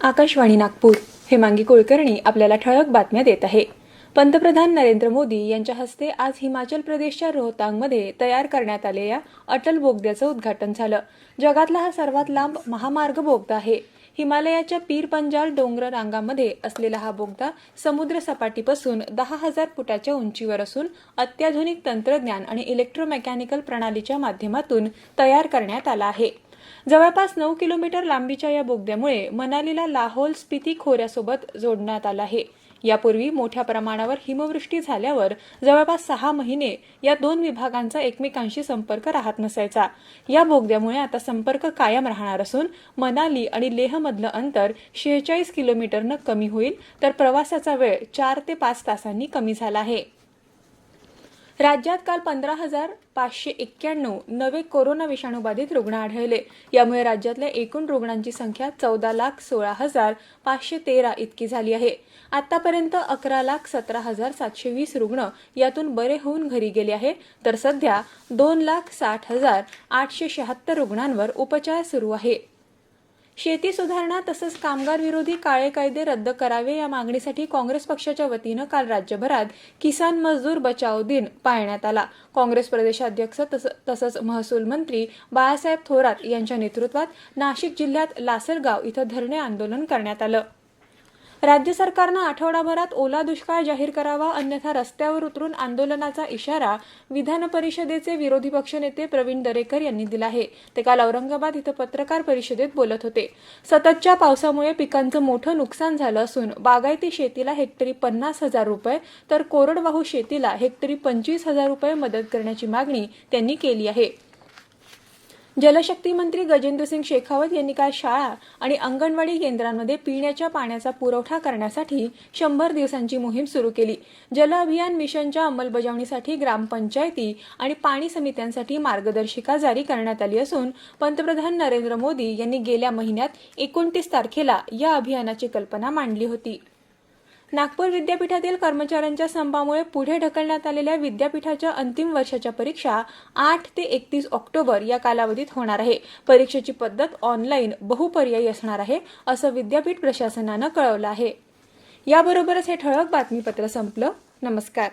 आकाशवाणी नागपूर. हेमांगी कुलकर्णी आपल्याला ठळक बातम्या देत आहे. पंतप्रधान नरेंद्र मोदी यांच्या हस्ते आज हिमाचल प्रदेशच्या रोहतांगमध्ये तयार करण्यात आलेल्या अटल बोगद्याचं उद्घाटन झालं. जगातला हा सर्वात लांब महामार्ग बोगदा आहे. हिमालयाच्या पीर पंजाल डोंगर रांगामध्ये असलेला हा बोगदा समुद्र सपाटीपासून दहा हजार फुटाच्या उंचीवर असून अत्याधुनिक तंत्रज्ञान आणि इलेक्ट्रोमेकॅनिकल प्रणालीच्या माध्यमातून तयार करण्यात आला आहे. जवळपास नऊ किलोमीटर लांबीच्या या बोगद्यामुळे मनालीला लाहोल स्पिती खोऱ्यासोबत जोडण्यात आलं आहे. यापूर्वी मोठ्या प्रमाणावर हिमवृष्टी झाल्यावर जवळपास सहा महिने या दोन विभागांचा एकमेकांशी संपर्क राहत नसायचा. या बोगद्यामुळे आता संपर्क कायम राहणार असून मनाली आणि लेहमधलं अंतर शेहेचाळीस किलोमीटरनं कमी होईल तर प्रवासाचा वेळ चार ते पाच तासांनी कमी झाला आहे. राज्यात काल पंधरा हजार पाचशे एक्क्याण्णव नवे कोरोना विषाणू बाधित रुग्ण आढळले. यामुळे राज्यातल्या एकूण रुग्णांची संख्या चौदा लाख सोळा हजार पाचशे तेरा इतकी झाली आहे. आतापर्यंत अकरा लाख सतरा हजार सातशे वीस रुग्ण यातून बरे होऊन घरी गेले आहे तर सध्या दोन लाख साठ हजार आठशे शहात्तर रुग्णांवर उपचार सुरू आहे. शेती सुधारणा तसंच कामगार विरोधी काळे कायदे रद्द करावे या मागणीसाठी काँग्रेस पक्षाच्या वतीनं काल राज्यभरात किसान मजदूर बचाव दिन पाळण्यात आला. काँग्रेस प्रदेशाध्यक्ष तस- तसंच महसूल मंत्री बाळासाहेब थोरात यांच्या नेतृत्वात नाशिक जिल्ह्यात लासलगाव इथं धरणे आंदोलन करण्यात आलं. राज्य सरकारनं आठवडाभरात ओला दुष्काळ जाहीर करावा अन्यथा रस्त्यावर उतरून आंदोलनाचा इशारा विधान परिषदेचे विरोधी पक्षनेते प्रवीण दरेकर यांनी दिला आहे. ते काल औरंगाबाद इथं पत्रकार परिषदेत बोलत होते. सततच्या पावसामुळे पिकांचं मोठं नुकसान झालं असून बागायती शेतीला हेक्टरी पन्नास हजार रुपये तर कोरडवाहू शेतीला हेक्टरी पंचवीस हजार रुपये मदत करण्याची मागणी त्यांनी केली आहे. जलशक्ती मंत्री गजेंद्रसिंग शेखावत यांनी काल शाळा आणि अंगणवाडी केंद्रांमध्ये पिण्याच्या पाण्याचा पुरवठा करण्यासाठी शंभर दिवसांची मोहीम सुरू केली. जल अभियान मिशनच्या अंमलबजावणीसाठी ग्रामपंचायती आणि पाणी समित्यांसाठी मार्गदर्शिका जारी करण्यात आली असून पंतप्रधान नरेंद्र मोदी यांनी गेल्या महिन्यात एकोणतीस तारखेला या अभियानाची कल्पना मांडली होती. नागपूर विद्यापीठातील कर्मचाऱ्यांच्या संपामुळे पुढे ढकलण्यात आलेल्या विद्यापीठाच्या अंतिम वर्षाच्या परीक्षा आठ ते एकतीस ऑक्टोबर या कालावधीत होणार आहे. परीक्षेची पद्धत ऑनलाईन बहुपर्यायी असणार आहे असं विद्यापीठ प्रशासनानं कळवलं आहे. याबरोबरच हे ठळक बातमीपत्र संपलं. नमस्कार.